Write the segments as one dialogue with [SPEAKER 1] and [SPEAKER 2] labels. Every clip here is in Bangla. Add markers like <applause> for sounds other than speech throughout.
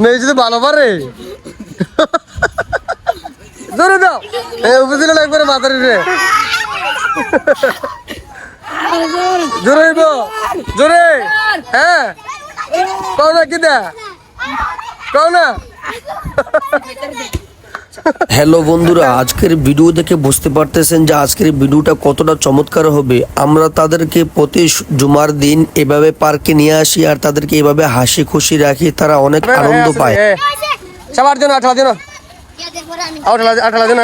[SPEAKER 1] মেজি তো ভালো পারে। জোরে দাও। উপদিলে একবারে মাথার রে জোরে জোরে। হ্যাঁ। কও না, কি দা? কও না।
[SPEAKER 2] হ্যালো বন্ধুরা আজকের ভিডিও দেখে বুঝতে পারতেছেন যে আজকের ভিডিওটা কতটা চমৎকার হবে। আমরা তাদেরকে প্রতি জুমার দিন এভাবে পার্কে নিয়ে আসি আর তাদেরকে এভাবে হাসি খুশি রাখি তারা অনেক আনন্দ পায়।
[SPEAKER 1] সবার জন্য আঠালা দিন। আঠালা আঠালা দিন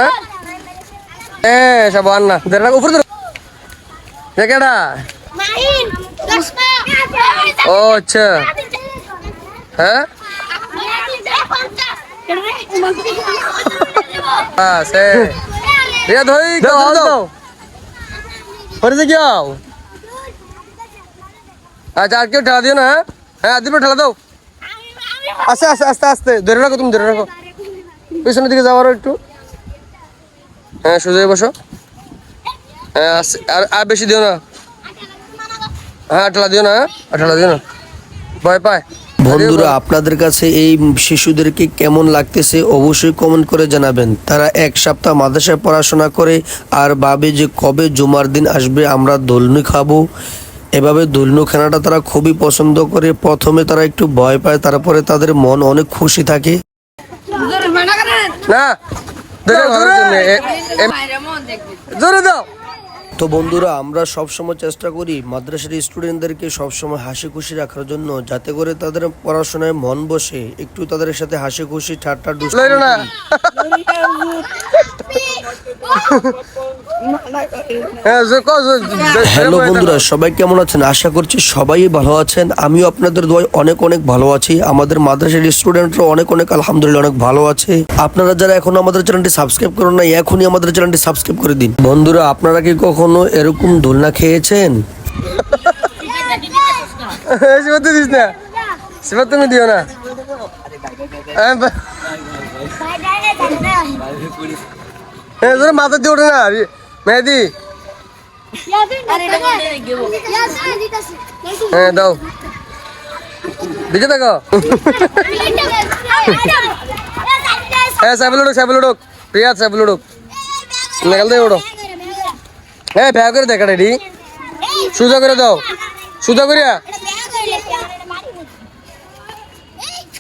[SPEAKER 1] এ সব আন্না। দেড় উপরে ধরো ও আচ্ছা। হ্যাঁ? এ রিয়া ধই দাও দাও দাও পরে যে যাও আচ্ছা আর কেউ ঠেলা দিও না হ্যাঁ? হ্যাঁ আদিপুর ঠেলা দাও। আস্তে আস্তে আস্তে আস্তে ধরে রাখো তুমি ধরে রাখো। পিছনের দিকে যাও আরও একটু। হ্যাঁ সোজা বসো। হ্যাঁ আর আর বেশি দিও না। হ্যাঁ ঠেলা দিও না হ্যাঁ ঠেলা দিও না। ভয় পায়
[SPEAKER 2] বন্ধুরা আপনাদের কাছে এই শিশুদেরকে কেমন লাগতেছে অবশ্যই কমেন্ট করে জানাবেন তারা এক সপ্তাহ মাদ্রাসায় পড়াশোনা করে আর ভাবে যে কবে জুমার দিন আসবে আমরা দোলনি খাব এভাবে দোলনু খানাটা তারা খুবই পছন্দ করে প্রথমে তারা একটু ভয় পায় তারপরে তাদের মন অনেক খুশি থাকে
[SPEAKER 1] না জোরে দাও
[SPEAKER 2] তো বন্ধুরা আমরা সবসময় চেষ্টা করি মাদ্রাসার স্টুডেন্টদেরকে সবসময় হাসি খুশি রাখার জন্য যাতে করে তাদের পড়াশোনায় মন বসে একটু তাদের সাথে হাসি খুশি ঠাট্টা দুষ্টামি <laughs>
[SPEAKER 1] হ্যাঁ
[SPEAKER 2] হ্যালো বন্ধুরা সবাই কেমন আছেন? আশা করছি সবাই ভালো আছেন। আমিও আপনাদের দোয়ায় অনেক অনেক ভালো আছি। আমাদের মাদ্রাসার স্টুডেন্টরা অনেক অনেক আলহামদুলিল্লাহ অনেক ভালো আছে। আপনারা যারা এখনও আমাদের চ্যানেলটি সাবস্ক্রাইব করেন না এখনই আমাদের চ্যানেলটি সাবস্ক্রাইব করে দিন। বন্ধুরা আপনারা কি কখনো এরকম দোলনা খেয়েছেন? <laughs>
[SPEAKER 1] দিস না। সিবাত তুমি দিও না। মাথা দিয়ে ওঠে না। মেহেদি। হ্যাঁ দাও। দিকে দেখো। হ্যাঁ সাইবেল উঠুক সাইবেল উঠুক প্রিয়াদ সাইবেল উঠুক নাগাল দিয়ে ওঠো হ্যাঁ ভ্যা করে দেখা রেডি। সুজা করে দাও। সুজা করিয়া।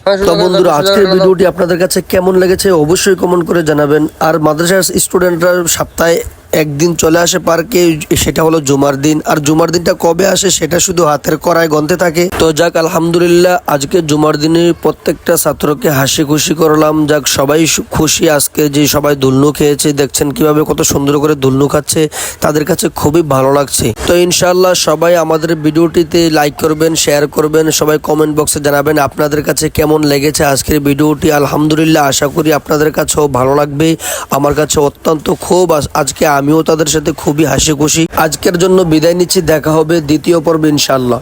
[SPEAKER 1] হ্যাঁ,
[SPEAKER 2] তো বন্ধুরা আজকের ভিডিওটি আপনাদের কাছে কেমন লেগেছে অবশ্যই কমেন্ট করে জানাবেন। আর মাদ্রাসার স্টুডেন্টরা সপ্তাহে একদিন চলে আসে পার্কে, সেটা হলো জুমার দিন। আর জুমার দিনটা কবে আসে সেটা শুধু হাতের করায় গন্তে থাকে। তো যাক, আলহামদুলিল্লাহ, আজকে জুমার দিনে প্রত্যেকটা ছাত্রকে হাসি খুশি করলাম। যাক, সবাই খুশি আজকে যে সবাই দুলনু খেয়েছে। দেখছেন কীভাবে কত সুন্দর করে দুলনু খাচ্ছে। তাদের কাছে খুবই ভালো লাগছে। তো ইনশাল্লাহ সবাই আমাদের ভিডিওটিতে লাইক করবেন শেয়ার করবেন। সবাই কমেন্ট বক্সে জানাবেন আপনাদের কাছে কেমন লেগেছে আজকের ভিডিওটি। আলহামদুলিল্লাহ, আশা করি আপনাদের কাছেও ভালো লাগবে। আমার কাছে অত্যন্ত খুব আজ- আজকে আমিও তাদের সাথে খুবই হাসি খুশি আজকের জন্য বিদায় নিচ্ছি, দেখা হবে দ্বিতীয় পর্বে ইনশাআল্লাহ।